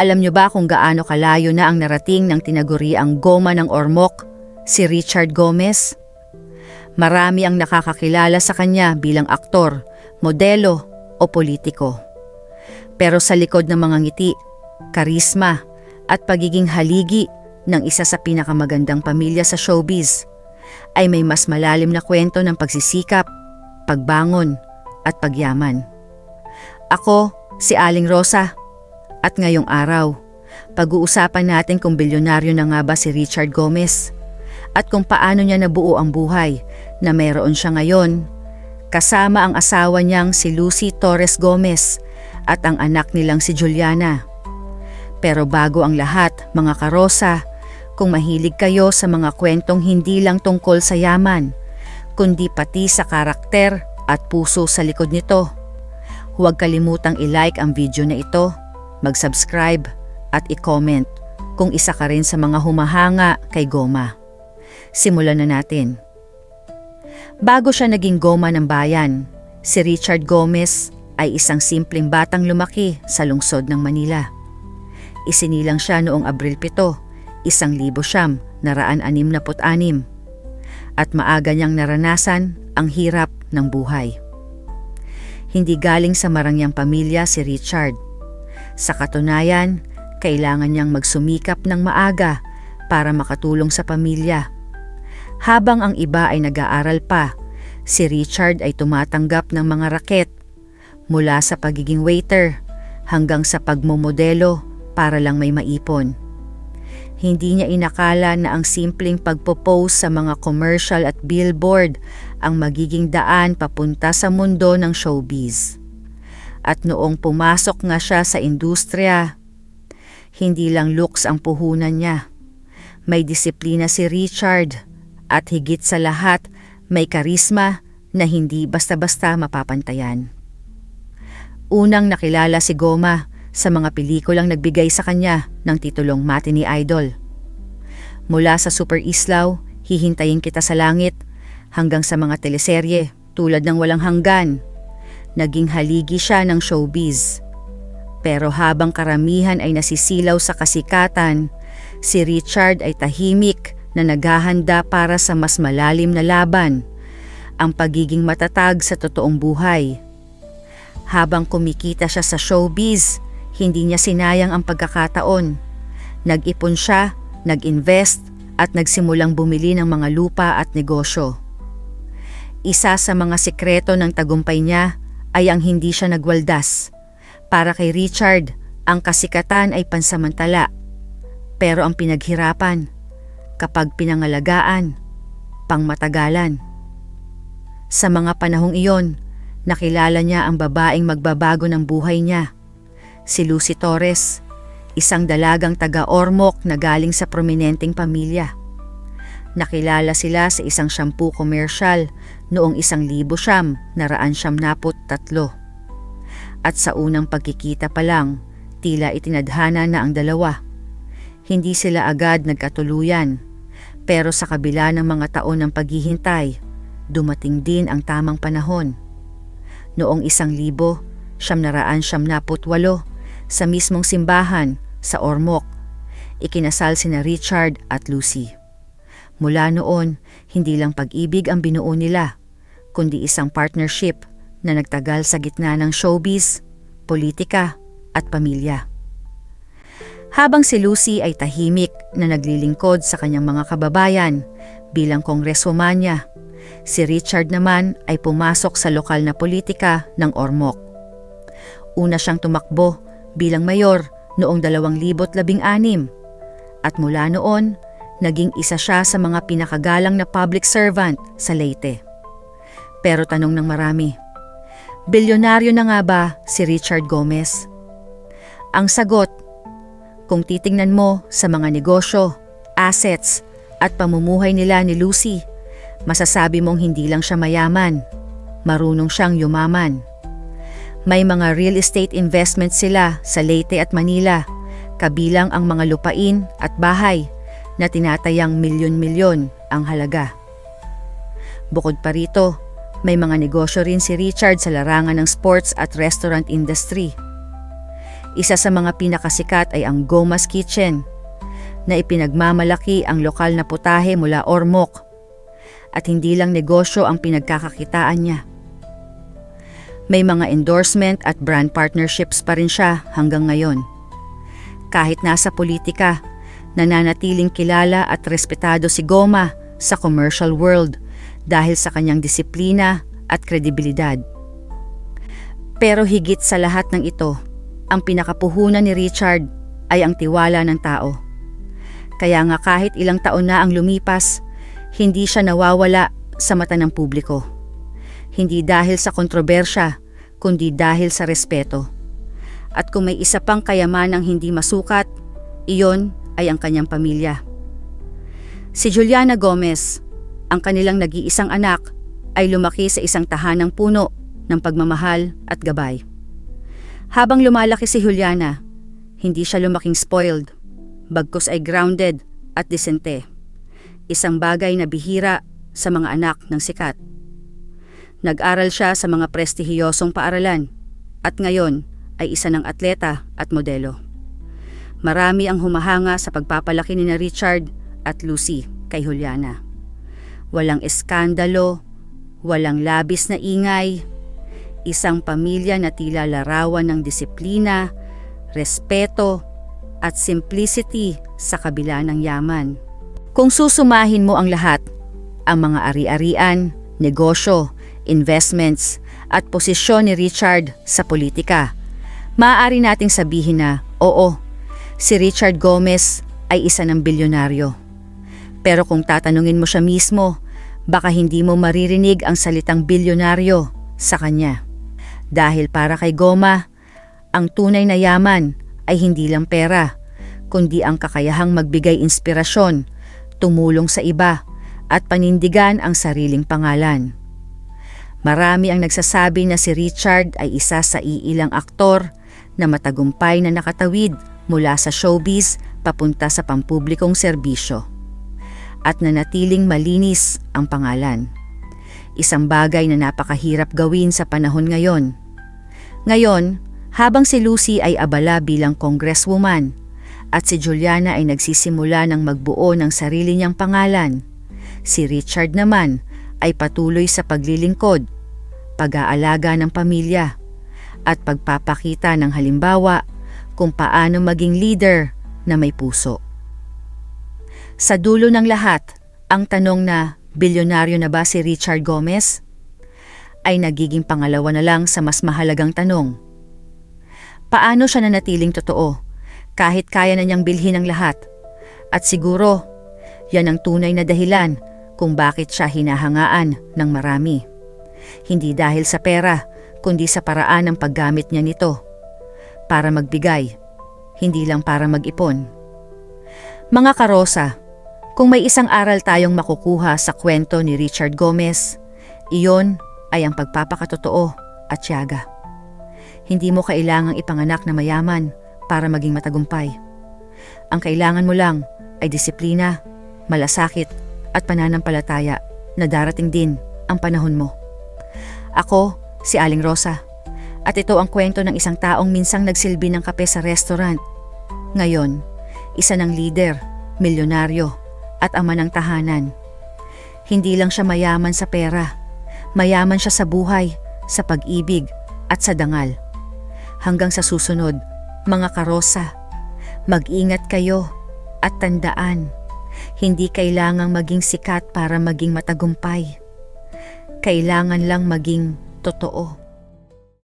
Alam nyo ba kung gaano kalayo na ang narating ng tinaguriang goma ng Ormoc, si Richard Gomez? Marami ang nakakakilala sa kanya bilang aktor, modelo o politiko. Pero sa likod ng mga ngiti, karisma at pagiging haligi ng isa sa pinakamagandang pamilya sa showbiz, ay may mas malalim na kwento ng pagsisikap, pagbangon at pagyaman. Ako, si Aling Rosa, at ngayong araw, pag-uusapan natin kung bilyonaryo na nga ba si Richard Gomez at kung paano niya nabuo ang buhay na mayroon siya ngayon kasama ang asawa niyang si Lucy Torres Gomez at ang anak nilang si Juliana. Pero bago ang lahat, mga karosa, kung mahilig kayo sa mga kwentong hindi lang tungkol sa yaman, kundi pati sa karakter at puso sa likod nito, huwag kalimutang i-like ang video na ito mag-subscribe at i-comment kung isa ka rin sa mga humahanga kay Goma. Simulan na natin. Bago siya naging Goma ng bayan, si Richard Gomez ay isang simpleng batang lumaki sa lungsod ng Manila. Isinilang siya noong Abril 7, isang libo siyam naraan anim na anim at maaga niyang naranasan ang hirap ng buhay. Hindi galing sa marangyang pamilya si Richard sa katunayan, kailangan niyang magsumikap ng maaga para makatulong sa pamilya. Habang ang iba ay nag-aaral pa, si Richard ay tumatanggap ng mga raket mula sa pagiging waiter hanggang sa pagmomodelo para lang may maipon. Hindi niya inakala na ang simpleng pagpo-post sa mga commercial at billboard ang magiging daan papunta sa mundo ng showbiz. At noong pumasok nga siya sa industriya, hindi lang looks ang puhunan niya. May disiplina si Richard at higit sa lahat may karisma na hindi basta-basta mapapantayan. Unang nakilala si Goma sa mga pelikulang nagbigay sa kanya ng titulong Matinee Idol. Mula sa Super Islaw, Hihintayin Kita sa Langit, hanggang sa mga teleserye tulad ng Walang Hanggan, naging haligi siya ng showbiz. Pero habang karamihan ay nasisilaw sa kasikatan, si Richard ay tahimik na naghahanda para sa mas malalim na laban, ang pagiging matatag sa totoong buhay. Habang kumikita siya sa showbiz, hindi niya sinayang ang pagkakataon. Nag-ipon siya, nag-invest at nagsimulang bumili ng mga lupa at negosyo. Isa sa mga sikreto ng tagumpay niya ay ang hindi siya nagwaldas. Para kay Richard, ang kasikatan ay pansamantala. Pero ang pinaghirapan, kapag pinangalagaan, pangmatagalan. Sa mga panahong iyon, nakilala niya ang babaeng magbabago ng buhay niya. Si Lucy Torres, isang dalagang taga-Ormoc na galing sa prominenteng pamilya. Nakilala sila sa isang shampoo commercial noong isang libo siyam naraan siyam naput tatlo. At sa unang pagkikita pa lang, tila itinadhana na ang dalawa. Hindi sila agad nagkatuluyan, pero sa kabila ng mga taon ng paghihintay, dumating din ang tamang panahon. Noong isang libo, siyam naraan siyam naput walo, sa mismong simbahan sa Ormoc, ikinasal sina Richard at Lucy. Mula noon, hindi lang pag-ibig ang binuo nila, kundi isang partnership na nagtagal sa gitna ng showbiz, politika at pamilya. Habang si Lucy ay tahimik na naglilingkod sa kanyang mga kababayan bilang kongreswoman niya, si Richard naman ay pumasok sa lokal na politika ng Ormoc. Una siyang tumakbo bilang mayor noong 2016 at mula noon Naging isa siya sa mga pinakagalang na public servant sa Leyte. Pero tanong ng marami, bilyonaryo na nga ba si Richard Gomez? Ang sagot, kung titingnan mo sa mga negosyo, assets at pamumuhay nila ni Lucy, masasabi mong hindi lang siya mayaman, marunong siyang yumaman. May mga real estate investments sila sa Leyte at Manila, kabilang ang mga lupain at bahay na tinatayang milyon-milyon ang halaga. Bukod pa rito, may mga negosyo rin si Richard sa larangan ng sports at restaurant industry. Isa sa mga pinakasikat ay ang Goma's Kitchen na ipinagmamalaki ang lokal na putahe mula Ormoc at hindi lang negosyo ang pinagkakakitaan niya. May mga endorsement at brand partnerships pa rin siya hanggang ngayon. Kahit nasa politika, nananatiling kilala at respetado si Goma sa commercial world dahil sa kanyang disiplina at kredibilidad. Pero higit sa lahat ng ito, ang pinakapuhunan ni Richard ay ang tiwala ng tao. Kaya nga kahit ilang taon na ang lumipas, hindi siya nawawala sa mata ng publiko. Hindi dahil sa kontrobersya, kundi dahil sa respeto. At kung may isa pang kayamanang hindi masukat, iyon ay ang kanyang pamilya. Si Juliana Gomez, ang kanilang nag-iisang anak, ay lumaki sa isang tahanang puno ng pagmamahal at gabay. Habang lumalaki si Juliana, hindi siya lumaking spoiled, bagkus ay grounded at disente. Isang bagay na bihira sa mga anak ng sikat. Nag-aral siya sa mga prestihiyosong paaralan at ngayon ay isa ng atleta at modelo. Marami ang humahanga sa pagpapalaki ni na Richard at Lucy kay Juliana. Walang eskandalo, walang labis na ingay, isang pamilya na tila larawan ng disiplina, respeto, at simplicity sa kabila ng yaman. Kung susumahin mo ang lahat, ang mga ari-arian, negosyo, investments, at posisyon ni Richard sa politika, maaari nating sabihin na oo, si Richard Gomez ay isa ng bilyonaryo. Pero kung tatanungin mo siya mismo, baka hindi mo maririnig ang salitang bilyonaryo sa kanya. Dahil para kay Goma, ang tunay na yaman ay hindi lang pera, kundi ang kakayahang magbigay inspirasyon, tumulong sa iba, at panindigan ang sariling pangalan. Marami ang nagsasabi na si Richard ay isa sa iilang aktor na matagumpay na nakatawid mula sa showbiz papunta sa pampublikong serbisyo at nanatiling malinis ang pangalan. Isang bagay na napakahirap gawin sa panahon ngayon. Ngayon, habang si Lucy ay abala bilang congresswoman at si Juliana ay nagsisimula ng magbuo ng sarili niyang pangalan, si Richard naman ay patuloy sa paglilingkod, pag-aalaga ng pamilya, at pagpapakita ng halimbawa kung paano maging leader na may puso. Sa dulo ng lahat, ang tanong na bilyonaryo na ba si Richard Gomez? ay nagiging pangalawa na lang sa mas mahalagang tanong. Paano siya nanatiling totoo kahit kaya na niyang bilhin ang lahat? At siguro, yan ang tunay na dahilan kung bakit siya hinahangaan ng marami. Hindi dahil sa pera, kundi sa paraan ng paggamit niya nito. Para magbigay, hindi lang para mag-ipon. Mga karosa, kung may isang aral tayong makukuha sa kwento ni Richard Gomez, iyon ay ang pagpapakatotoo at tiyaga. Hindi mo kailangang ipanganak na mayaman para maging matagumpay. Ang kailangan mo lang ay disiplina, malasakit at pananampalataya na darating din ang panahon mo. Ako, si Aling Rosa, at ito ang kwento ng isang taong minsang nagsilbi ng kape sa restaurant. Ngayon, isa ng leader, milyonaryo at ama ng tahanan. Hindi lang siya mayaman sa pera, Mayaman siya sa buhay, sa pag-ibig at sa dangal. Hanggang sa susunod, mga karosa, mag-ingat kayo at tandaan, hindi kailangang maging sikat para maging matagumpay. Kailangan lang maging totoo.